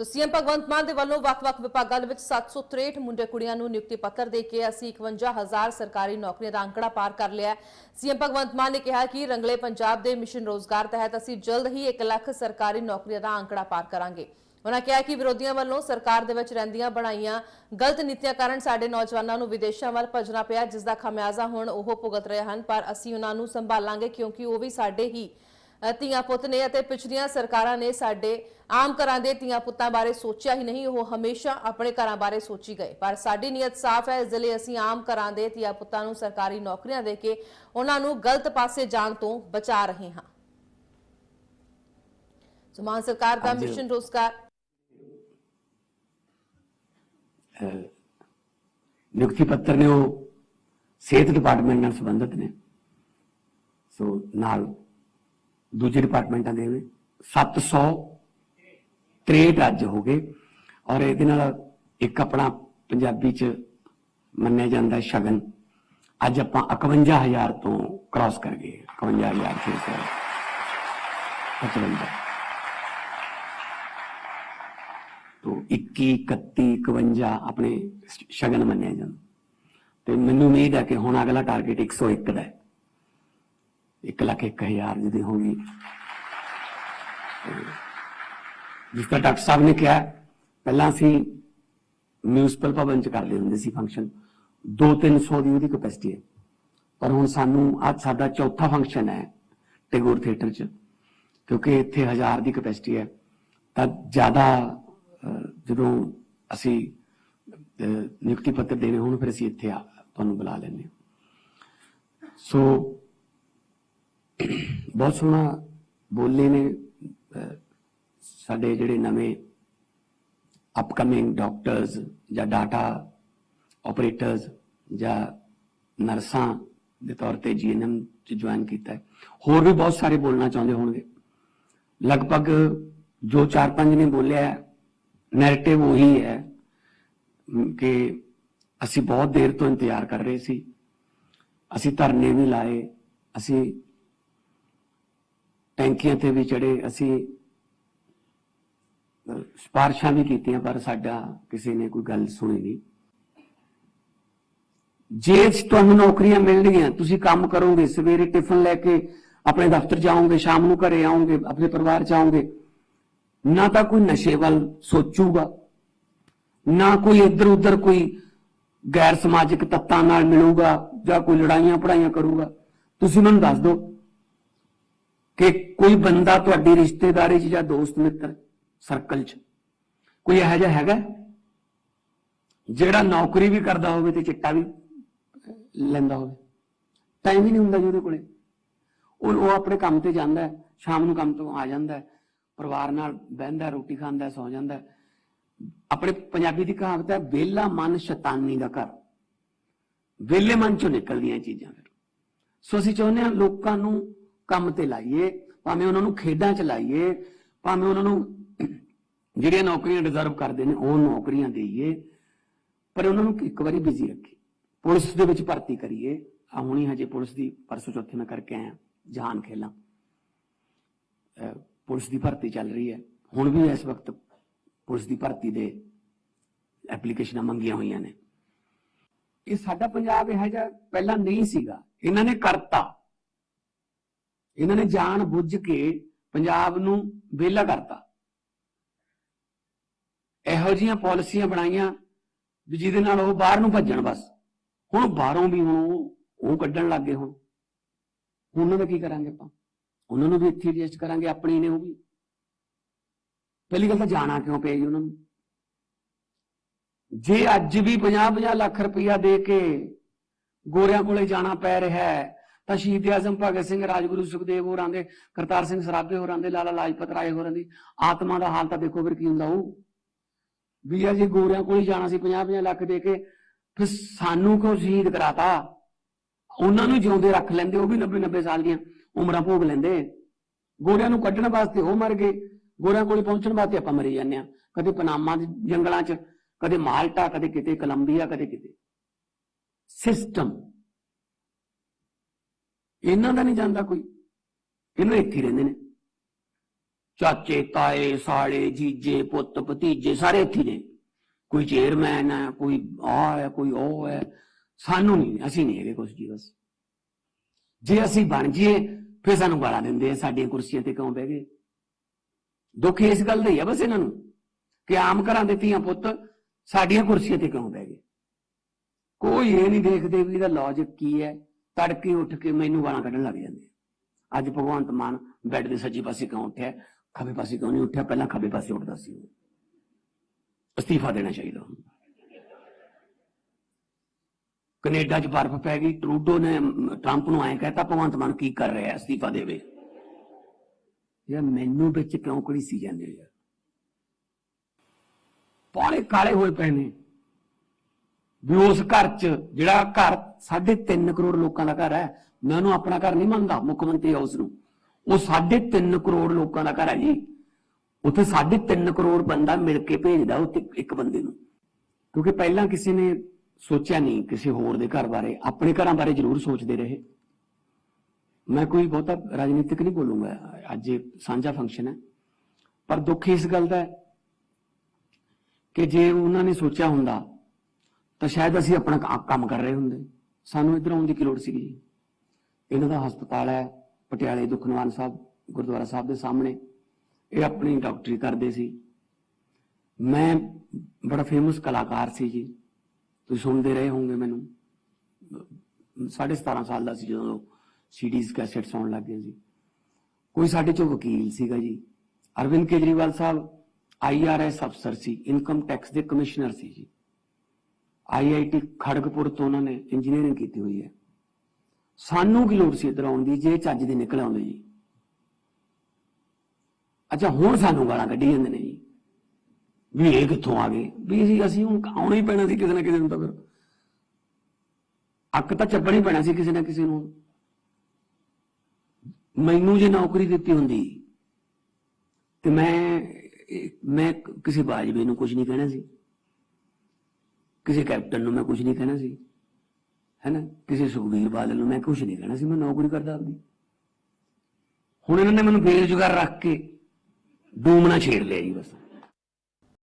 ਤੋ ਸੀਐਮ ਭਗਵੰਤ ਮਾਨ ਦੇ ਵੱਲੋਂ ਵੱਖ-ਵੱਖ ਵਿਭਾਗਾਂ ਦੇ ਵਿੱਚ 763 ਮੁੰਡੇ ਕੁੜੀਆਂ ਨੂੰ ਨਿਯੁਕਤੀ ਪੱਤਰ ਦੇ ਕੇ ਅਸੀਂ 51000 ਸਰਕਾਰੀ ਨੌਕਰੀਆਂ ਦਾ ਅੰਕੜਾ ਪਾਰ ਕਰ ਲਿਆ ਸੀਐਮ ਭਗਵੰਤ ਮਾਨ ਨੇ ਕਿਹਾ ਕਿ ਰੰਗਲੇ ਪੰਜਾਬ ਦੇ ਮਿਸ਼ਨ ਰੋਜ਼ਗਾਰ ਤਹਿਤ ਅਸੀਂ ਜਲਦ ਹੀ 1 ਲੱਖ ਸਰਕਾਰੀ ਨੌਕਰੀਆਂ ਦਾ ਅੰਕੜਾ ਪਾਰ ਕਰਾਂਗੇ। ਉਹਨਾਂ ਕਿਹਾ ਕਿ ਵਿਰੋਧੀਆਂ ਵੱਲੋਂ ਸਰਕਾਰ ਦੇ ਵਿੱਚ ਰਹਿੰਦੀਆਂ ਬਣਾਈਆਂ ਗਲਤ ਨੀਤੀਆਂ ਕਾਰਨ ਸਾਡੇ ਨੌਜਵਾਨਾਂ ਨੂੰ ਵਿਦੇਸ਼ਾਂ ਵੱਲ ਭੱਜਣਾ ਪਿਆ ਜਿਸ ਦਾ ਖਮਿਆਜ਼ਾ ਹੁਣ ਉਹ ਭੁਗਤ ਰਹੇ ਹਨ, ਪਰ ਅਸੀਂ ਉਹਨਾਂ ਨੂੰ ਸੰਭਾਲਾਂਗੇ ਕਿਉਂਕਿ ਉਹ ਵੀ ਸਾਡੇ ਹੀ ਧੀਆਂ ਪੁੱਤ ਨੇ ਅਤੇ ਪਿਛਲੀਆਂ ਸਰਕਾਰਾਂ ਨੇ ਸਾਡੇ ਆਮ ਘਰਾਂ ਦੇ ਧੀਆਂ ਪੁੱਤਾਂ ਬਾਰੇ ਸੋਚਿਆ ਹੀ ਨਹੀਂ ਉਹ ਹਮੇਸ਼ਾ ਆਪਣੇ ਘਰਾਂ ਬਾਰੇ ਸੋਚੀ ਗਏ। ਪਰ ਸਾਡੀ ਨੀਅਤ ਸਾਫ਼ ਹੈ ਇਸ ਲਈ ਅਸੀਂ ਆਮ ਘਰਾਂ ਦੇ ਧੀਆਂ ਪੁੱਤਾਂ ਨੂੰ ਸਰਕਾਰੀ ਨੌਕਰੀਆਂ ਦੇ ਕੇ ਉਹਨਾਂ ਨੂੰ ਗਲਤ ਪਾਸੇ ਜਾਣ ਤੋਂ ਬਚਾ ਰਹੇ ਹਾਂ। ਸੋ ਮਾਨ ਸਰਕਾਰ ਦਾ ਮਿਸ਼ਨ ਰੋਜ਼ਗਾਰ। ਨਿਯੁਕਤੀ ਪੱਤਰ ਨੇ ਉਹ ਸਿਹਤ ਡਿਪਾਰਟਮੈਂਟ ਨਾਲ ਸੰਬੰਧਿਤ ਨੇ। ਸੋ ਨਾਲ ਦੂਜੇ ਡਿਪਾਰਟਮੈਂਟਾਂ ਦੇ ਨੇ 763 ਅੱਜ ਹੋ ਗਏ ਔਰ ਇਹਦੇ ਨਾਲ ਇੱਕ ਆਪਣਾ ਪੰਜਾਬੀ ਚ ਮੰਨਿਆ ਜਾਂਦਾ ਸ਼ਗਨ। ਅੱਜ ਆਪਾਂ 51000 ਤੋਂ ਕ੍ਰਾਸ ਕਰ ਗਏ 51600 55 ਤੋਂ 21 31 51 ਆਪਣੇ ਸ਼ਗਨ ਮੰਨਿਆ ਜਾਂਦਾ। ਤੇ ਮੈਨੂੰ ਉਮੀਦ ਹੈ ਕਿ ਹੁਣ ਅਗਲਾ ਟਾਰਗੇਟ 101 ਦਾ ਹੈ। 1 ਲੱਖ 1000 ਜਿਹਦੀ ਹੋਗੀ ਜਿਸ ਤਰ੍ਹਾਂ ਡਾਕਟਰ ਸਾਹਿਬ ਨੇ ਕਿਹਾ, ਪਹਿਲਾਂ ਅਸੀਂ ਮਿਊਨਿਸਪਲ ਭਵਨ ਚ ਕਰਦੇ ਹੁੰਦੇ ਸੀ ਫੰਕਸ਼ਨ 2-300 ਦੀ ਉਹਦੀ ਕਪੈਸਿਟੀ ਹੈ। ਪਰ ਹੁਣ ਸਾਨੂੰ ਅੱਜ ਸਾਡਾ ਚੌਥਾ ਫੰਕਸ਼ਨ ਹੈ ਟੈਗੋਰ ਥੀਏਟਰ ਚ, ਕਿਉਂਕਿ ਇੱਥੇ 1000 ਦੀ ਕਪੈਸਿਟੀ ਹੈ। ਤਾਂ ਜ਼ਿਆਦਾ ਜਦੋਂ ਅਸੀਂ ਨਿਯੁਕਤੀ ਪੱਤਰ ਦੇਣੇ ਹੋਣ ਫਿਰ ਅਸੀਂ ਇੱਥੇ ਤੁਹਾਨੂੰ ਬੁਲਾ ਲੈਂਦੇ ਹਾਂ। ਸੋ ਬਹੁਤ ਸੋਹਣਾ ਬੋਲੇ ਨੇ ਸਾਡੇ ਜਿਹੜੇ ਨਵੇਂ ਅਪਕਮਿੰਗ ਡਾਕਟਰਸ ਜਾਂ ਡਾਟਾ ਆਪਰੇਟਰਸ ਜਾਂ ਨਰਸਾਂ ਦੇ ਤੌਰ ਤੇ ਜੀਐਨਐਮ ਚ ਜੁਆਇਨ ਕੀਤਾ ਹੈ। ਹੋਰ ਵੀ ਬਹੁਤ ਸਾਰੇ ਬੋਲਣਾ ਚਾਹੁੰਦੇ ਹੋਣਗੇ। ਲਗਭਗ ਜੋ ਚਾਰ ਪੰਜ ਨੇ ਬੋਲਿਆ ਨੈਰੇਟਿਵ ਉਹੀ ਹੈ ਕਿ ਅਸੀਂ ਬਹੁਤ ਦੇਰ ਤੋਂ ਇੰਤਜ਼ਾਰ ਕਰ ਰਹੇ ਸੀ। ਅਸੀਂ ਧਰਨੇ ਵੀ ਲਾਏ, ਅਸੀਂ ਟੈਂਕੀਆਂ ਤੇ ਵੀ ਚੜੇ ਅਸੀਂ ਅ, ਸਿਫਾਰਸ਼ਾਂ ਵੀ ਕੀਤੀਆਂ ਪਰ ਸਾਡਾ ਕਿਸੇ ਨੇ ਕੋਈ ਗੱਲ ਸੁਣੀ ਨਹੀਂ। ਜੇ ਤੁਹਾਨੂੰ ਨੌਕਰੀਆਂ ਮਿਲਣਗੀਆਂ ਤੁਸੀਂ ਕੰਮ ਕਰੋਗੇ ਸਵੇਰੇ ਟਿਫਨ ਲੈ ਕੇ ਆਪਣੇ ਦਫ਼ਤਰ ਜਾਓਗੇ ਸ਼ਾਮ ਨੂੰ ਘਰੇ ਆਓਗੇ ਆਪਣੇ ਪਰਿਵਾਰ ਚ ਆਓਗੇ ਨਾ ਤਾਂ ਕੋਈ ਨਸ਼ੇ ਵੱਲ ਸੋਚੂਗਾ ਨਾ ਕੋਈ ਇੱਧਰ ਉੱਧਰ ਕੋਈ ਗੈਰ ਸਮਾਜਿਕ ਤੱਤਾਂ ਨਾਲ ਮਿਲੂਗਾ ਜਾਂ ਕੋਈ ਲੜਾਈਆਂ ਪੜਾਈਆਂ ਕਰੂਗਾ। ਤੁਸੀਂ ਮੈਨੂੰ ਦੱਸ ਦਿਓ ਕਿ ਕੋਈ ਬੰਦਾ ਤੁਹਾਡੀ ਰਿਸ਼ਤੇਦਾਰੀ 'ਚ ਜਾਂ ਦੋਸਤ ਮਿੱਤਰ ਸਰਕਲ 'ਚ ਕੋਈ ਇਹੋ ਜਿਹਾ ਹੈਗਾ? ਜਿਹੜਾ ਨੌਕਰੀ ਵੀ ਕਰਦਾ ਹੋਵੇ ਤੇ ਚਿੱਟਾ ਵੀ ਲੈਂਦਾ ਹੋਵੇ। ਟਾਈਮ ਹੀ ਨਹੀਂ ਹੁੰਦਾ ਜੀ ਉਹਦੇ ਕੋਲੇ। ਉਹ ਉਹ ਆਪਣੇ ਕੰਮ ਤੇ ਜਾਂਦਾ ਹੈ ਸ਼ਾਮ ਨੂੰ ਕੰਮ ਤੋਂ ਆ ਜਾਂਦਾ ਹੈ ਪਰਿਵਾਰ ਨਾਲ ਬਹਿੰਦਾ ਰੋਟੀ ਖਾਂਦਾ ਹੈ, ਸੌ ਜਾਂਦਾ ਆਪਣੇ ਪੰਜਾਬੀ ਦੀ ਕਹਾਵਤ ਹੈ ਵਿਹਲਾ ਮਨ ਸ਼ੈਤਾਨੀ ਦਾ ਘਰ। ਵਿਹਲੇ ਮਨ ਚੋਂ ਨਿਕਲਦੀਆਂ ਇਹ ਚੀਜ਼ਾਂ ਫਿਰ। ਸੋ ਅਸੀਂ ਚਾਹੁੰਦੇ ਹਾਂ ਲੋਕਾਂ ਨੂੰ ਕੰਮ ਤੇ ਲਾਈਏ, ਭਾਵੇਂ ਉਹਨਾਂ ਨੂੰ ਖੇਡਾਂ ਚ ਲਾਈਏ, ਭਾਵੇਂ ਉਹਨਾਂ ਨੂੰ ਜਿਹੜੀਆਂ ਨੌਕਰੀਆਂ ਡਿਜ਼ਰਵ ਕਰਦੇ ਨੇ, ਉਹ ਨੌਕਰੀਆਂ ਦੇਈਏ, ਪਰ ਉਹਨਾਂ ਨੂੰ ਇੱਕ ਵਾਰੀ ਬਿਜ਼ੀ ਰੱਖੀ ਪੁਲਿਸ ਦੇ ਵਿੱਚ ਭਰਤੀ ਕਰੀਏ। ਆ ਹੁਣੀ ਹਜੇ ਪੁਲਿਸ ਦੀ ਪਰਸੋਂ ਚੌਥੇ ਮੈਂ ਕਰਕੇ ਆਇਆ, ਜਹਾਨ ਖੇਲਾਂ। ਪੁਲਿਸ ਦੀ ਭਰਤੀ ਚੱਲ ਰਹੀ ਹੈ। ਹੁਣ ਵੀ ਇਸ ਵਕਤ ਪੁਲਿਸ ਦੀ ਭਰਤੀ ਦੇ ਐਪਲੀਕੇਸ਼ਨਾਂ ਮੰਗੀਆਂ ਹੋਈਆਂ ਨੇ। ਇਹ ਸਾਡਾ ਪੰਜਾਬ ਇਹ ਜਿਹਾ ਪਹਿਲਾਂ ਨਹੀਂ ਸੀਗਾ। ਇਹਨਾਂ ਨੇ ਕਰਤਾ। ਇਹਨਾਂ ਨੇ ਜਾਣ ਬੁੱਝ ਕੇ ਪੰਜਾਬ ਨੂੰ ਵਿਹਲਾ ਕਰਤਾ। ਇਹੋ ਜੀਆਂ ਪਾਲਿਸੀਆਂ ਬਣਾਈਆਂ ਜਿਹਦੇ ਨਾਲ ਉਹ ਬਾਹਰ ਨੂੰ ਭੱਜਣ ਬਸ। ਹੁਣ ਬਾਹਰੋਂ ਵੀ ਹੁਣ ਉਹ ਕੱਢਣ ਲੱਗ ਗਏ ਹੁਣ। ਉਹਨਾਂ ਦਾ ਕੀ ਕਰਾਂਗੇ ਆਪਾਂ? ਉਹਨਾਂ ਨੂੰ ਵੀ ਇੱਥੇ ਐਡਜਸਟ ਕਰਾਂਗੇ, ਆਪਣੀ ਨੇ ਉਹ ਵੀ। ਪਹਿਲੀ ਗੱਲ ਤਾਂ ਜਾਣਾ ਕਿਉਂ ਪਿਆ ਜੀ ਉਹਨਾਂ ਨੂੰ? ਜੇ ਅੱਜ ਵੀ 50-50 ਲੱਖ ਰੁਪਇਆ ਦੇ ਕੇ ਗੋਰਿਆਂ ਕੋਲੇ ਜਾਣਾ ਪੈ ਰਿਹਾ ਹੈ ਤਾਂ ਸ਼ਹੀਦ ਆਜ਼ਮ ਭਗਤ ਸਿੰਘ, ਰਾਜਗੁਰੂ ਸੁਖਦੇਵ ਹੋਰਾਂ ਦੇ, ਕਰਤਾਰ ਸਿੰਘ ਸਰਾਭੇ ਹੋਰਾਂ ਦੇ, ਲਾਲਾ ਲਾਜਪਤ ਰਾਏ ਹੋਰਾਂ ਦੀ ਆਤਮਾ ਦਾ ਹਾਲ ਤਾਂ ਦੇਖੋ ਫਿਰ ਕੀ ਹੁੰਦਾ ਉਹ ਵੀ ਆ ਗੋਰਿਆਂ ਕੋਲ ਹੀ ਜਾਣਾ ਸੀ 50-50 ਲੱਖ ਦੇ ਕੇ, ਫਿਰ ਸਾਨੂੰ ਕਿਉਂ ਸ਼ਹੀਦ ਕਰਾਤਾ? ਉਹਨਾਂ ਨੂੰ ਜਿਉਂਦੇ ਰੱਖ ਲੈਂਦੇ, ਉਹ ਵੀ 90-90 ਸਾਲ ਦੀਆਂ ਉਮਰਾਂ ਭੋਗ ਲੈਂਦੇ। ਗੋਰਿਆਂ ਨੂੰ ਕੱਢਣ ਵਾਸਤੇ ਉਹ ਮਰ ਗਏ, ਗੋਰਿਆਂ ਕੋਲ ਪਹੁੰਚਣ ਵਾਸਤੇ ਆਪਾਂ ਮਰੀ ਜਾਂਦੇ ਆ ਕਦੇ ਪਨਾਮਾ ਦੇ ਜੰਗਲਾਂ 'ਚ, ਕਦੇ ਮਾਲਟਾ, ਕਦੇ ਕਿਤੇ ਕੋਲੰਬੀਆ, ਕਦੇ ਕਿਤੇ। ਸਿਸਟਮ ਇਹਨਾਂ ਦਾ ਨਹੀਂ ਜਾਂਦਾ ਕੋਈ। ਇਹਨੂੰ ਇੱਥੇ ਰਹਿੰਦੇ ਨੇ। ਚਾਚੇ, ਤਾਏ, ਸਾਲੇ, ਜੀਜੇ, ਪੁੱਤ, ਭਤੀਜੇ ਸਾਰੇ ਇੱਥੇ ਨੇ। ਕੋਈ ਚੇਅਰਮੈਨ ਹੈ, ਕੋਈ ਆ ਹੈ, ਕੋਈ ਉਹ ਹੈ। ਸਾਨੂੰ ਨਹੀਂ, ਅਸੀਂ ਨਹੀਂ ਹੈਗੇ ਕੁਝ ਜੀ ਬਸ। ਜੇ ਅਸੀਂ ਬਣ ਜਾਈਏ, ਫਿਰ ਸਾਨੂੰ ਗਾਲਾਂ ਦਿੰਦੇ ਆ, ਸਾਡੀਆਂ ਕੁਰਸੀਆਂ ਤੇ ਕਿਉਂ ਬਹਿ ਗਏ? ਦੁੱਖ ਇਸ ਗੱਲ ਦਾ ਹੀ ਆ ਬਸ ਇਹਨਾਂ ਨੂੰ ਕਿ ਆਮ ਘਰਾਂ ਦੇ ਧੀਆਂ ਪੁੱਤ ਸਾਡੀਆਂ ਕੁਰਸੀਆਂ ਤੇ ਕਿਉਂ ਬਹਿ ਗਏ? ਕੋਈ ਇਹ ਨਹੀਂ ਦੇਖਦੇ ਵੀ ਇਹਦਾ ਲੌਜਿਕ ਕੀ ਹੈ। ਤੜਕੇ ਉੱਠ ਕੇ ਮੈਨੂੰ ਗਾਲਾਂ ਕੱਢਣ ਲੱਗ ਜਾਂਦੇ ਅੱਜ ਭਗਵੰਤ ਮਾਨ ਬੈੱਡ ਦੇ ਸੱਜੇ ਪਾਸੇ ਕਿਉਂ ਉੱਠਿਆ? ਖੱਬੇ ਪਾਸੇ ਕਿਉਂ ਨਹੀਂ ਉੱਠਿਆ? ਪਹਿਲਾਂ ਖੱਬੇ ਪਾਸੇ ਉੱਠਦਾ ਸੀ ਉਹ। ਅਸਤੀਫਾ ਦੇਣਾ ਚਾਹੀਦਾ ਉਹਨੂੰ। ਕੈਨੇਡਾ 'ਚ ਬਰਫ਼ ਪੈ ਗਈ, ਟਰੂਡੋ ਨੇ ਟਰੰਪ ਨੂੰ ਐਂ ਕਹਿਤਾ, ਭਗਵੰਤ ਮਾਨ ਕੀ ਕਰ ਰਿਹਾ? ਅਸਤੀਫਾ ਦੇਵੇ। ਯਾਰ ਮੈਨੂੰ ਵਿੱਚ ਕਿਉਂ ਕੁੜੀ ਸੀ ਜਾਂਦੇ ਯਾਰ? ਪਾਲੇ ਕਾਲੇ ਹੋਏ ਪਏ ਨੇ। ਵੀ ਉਸ ਘਰ 'ਚ ਜਿਹੜਾ ਘਰ 3.5 ਕਰੋੜ ਲੋਕਾਂ ਦਾ ਘਰ ਹੈ, ਮੈਂ ਉਹਨੂੰ ਆਪਣਾ ਘਰ ਨਹੀਂ ਮੰਨਦਾ, ਮੁੱਖ ਮੰਤਰੀ ਹਾਊਸ ਨੂੰ ਉਹ 3.5 ਕਰੋੜ ਲੋਕਾਂ ਦਾ ਘਰ ਹੈ ਜੀ। ਉੱਥੇ 3.5 ਕਰੋੜ ਬੰਦਾ ਮਿਲ ਕੇ ਭੇਜਦਾ ਉੱਥੇ ਇੱਕ ਬੰਦੇ ਨੂੰ। ਕਿਉਂਕਿ ਪਹਿਲਾਂ ਕਿਸੇ ਨੇ ਸੋਚਿਆ ਨਹੀਂ ਕਿਸੇ ਹੋਰ ਦੇ ਘਰ ਬਾਰੇ, ਆਪਣੇ ਘਰਾਂ ਬਾਰੇ ਜ਼ਰੂਰ ਸੋਚਦੇ ਰਹੇ। ਮੈਂ ਕੋਈ ਬਹੁਤਾ ਰਾਜਨੀਤਿਕ ਨਹੀਂ ਬੋਲੂੰਗਾ, ਅੱਜ ਇਹ ਸਾਂਝਾ ਫੰਕਸ਼ਨ ਹੈ। ਪਰ ਦੁੱਖ ਇਸ ਗੱਲ ਦਾ ਹੈ ਕਿ ਜੇ ਉਹਨਾਂ ਨੇ ਸੋਚਿਆ ਹੁੰਦਾ ਤਾਂ ਸ਼ਾਇਦ ਅਸੀਂ ਆਪਣਾ ਕੰਮ ਕਰ ਰਹੇ ਹੁੰਦੇ। ਸਾਨੂੰ ਇੱਧਰ ਆਉਣ ਦੀ ਕੀ ਲੋੜ ਸੀਗੀ ਜੀ? ਇਹਨਾਂ ਦਾ ਹਸਪਤਾਲ ਹੈ, ਪਟਿਆਲੇ ਦੁਖਨਵਾਨ ਸਾਹਿਬ, ਗੁਰਦੁਆਰਾ ਸਾਹਿਬ ਦੇ ਸਾਹਮਣੇ। ਇਹ ਆਪਣੀ ਡਾਕਟਰੀ ਕਰਦੇ ਸੀ। ਮੈਂ ਬੜਾ ਫੇਮਸ ਕਲਾਕਾਰ ਸੀ ਜੀ। ਤੁਸੀਂ ਸੁਣਦੇ ਰਹੇ ਹੋਵੋਗੇ ਮੈਨੂੰ। 17.5 ਸਾਲ ਦਾ ਸੀ ਜਦੋਂ ਸੀਡੀਜ਼ ਕੈਸੇਟਸ ਆਉਣ ਲੱਗ ਗਏ ਸੀ। ਕੋਈ ਸਾਡੇ ਚੋਂ ਵਕੀਲ ਸੀਗਾ ਜੀ। ਅਰਵਿੰਦ ਕੇਜਰੀਵਾਲ ਸਾਹਿਬ ਆਈਆਰਐਸ ਅਫਸਰ ਸੀ, ਇਨਕਮ ਟੈਕਸ ਦੇ ਕਮਿਸ਼ਨਰ ਸੀ ਜੀ। ਆਈਆਈਟੀ ਖੜਗਪੁਰ ਤੋਂ ਉਹਨਾਂ ਨੇ ਇੰਜੀਨੀਅਰਿੰਗ ਕੀਤੀ ਹੋਈ ਹੈ। ਸਾਨੂੰ ਕੀ ਲੋੜ ਸੀ ਇੱਧਰ ਆਉਣ ਦੀ? ਜੇ ਚੱਜ ਦੇ ਨਿਕਲ ਆਉਂਦੇ ਜੀ। ਅੱਛਾ, ਹੁਣ ਸਾਨੂੰ ਗਾਲਾਂ ਕੱਢੀ ਜਾਂਦੇ ਨੇ ਜੀ। ਵੀ ਇਹ ਕਿੱਥੋਂ ਆ ਗਏ? ਵੀ ਅਸੀਂ ਅਸੀਂ ਹੁਣ ਆਉਣਾ ਹੀ ਪੈਣਾ ਸੀ ਕਿਸੇ ਨਾ ਕਿਸੇ ਨੂੰ ਤਾਂ ਫਿਰ। ਅੱਕ ਤਾਂ ਚੱਪਣੀ ਹੀ ਪੈਣਾ ਸੀ ਕਿਸੇ ਨਾ ਕਿਸੇ ਨੂੰ। ਮੈਨੂੰ ਜੇ ਨੌਕਰੀ ਦਿੱਤੀ ਹੁੰਦੀ, ਤੇ ਮੈਂ ਮੈਂ ਕਿਸੇ ਬਾਜਵੇ ਨੂੰ ਕੁਝ ਨਹੀਂ ਕਹਿਣਾ ਸੀ। ਕਿਸੇ ਕੈਪਟਨ ਨੂੰ ਮੈਂ ਕੁਝ ਨਹੀਂ ਕਹਿਣਾ ਸੀ। ਹੈਨਾ ਕਿਸੇ ਸੁਖਬੀਰ ਬਾਦਲ ਨੂੰ ਮੈਂ ਕੁਝ ਨਹੀਂ ਕਹਿਣਾ ਸੀ। ਮੈਂ ਨੌਕਰੀ ਕਰਦਾ ਆਪਦੀ। ਹੁਣ ਇਹਨਾਂ ਨੇ ਮੈਨੂੰ ਬੇਰੁਜ਼ਗਾਰ ਰੱਖ ਕੇ ਡੂਮਣਾ ਛੇੜ ਲਿਆ ਜੀ ਬਸ।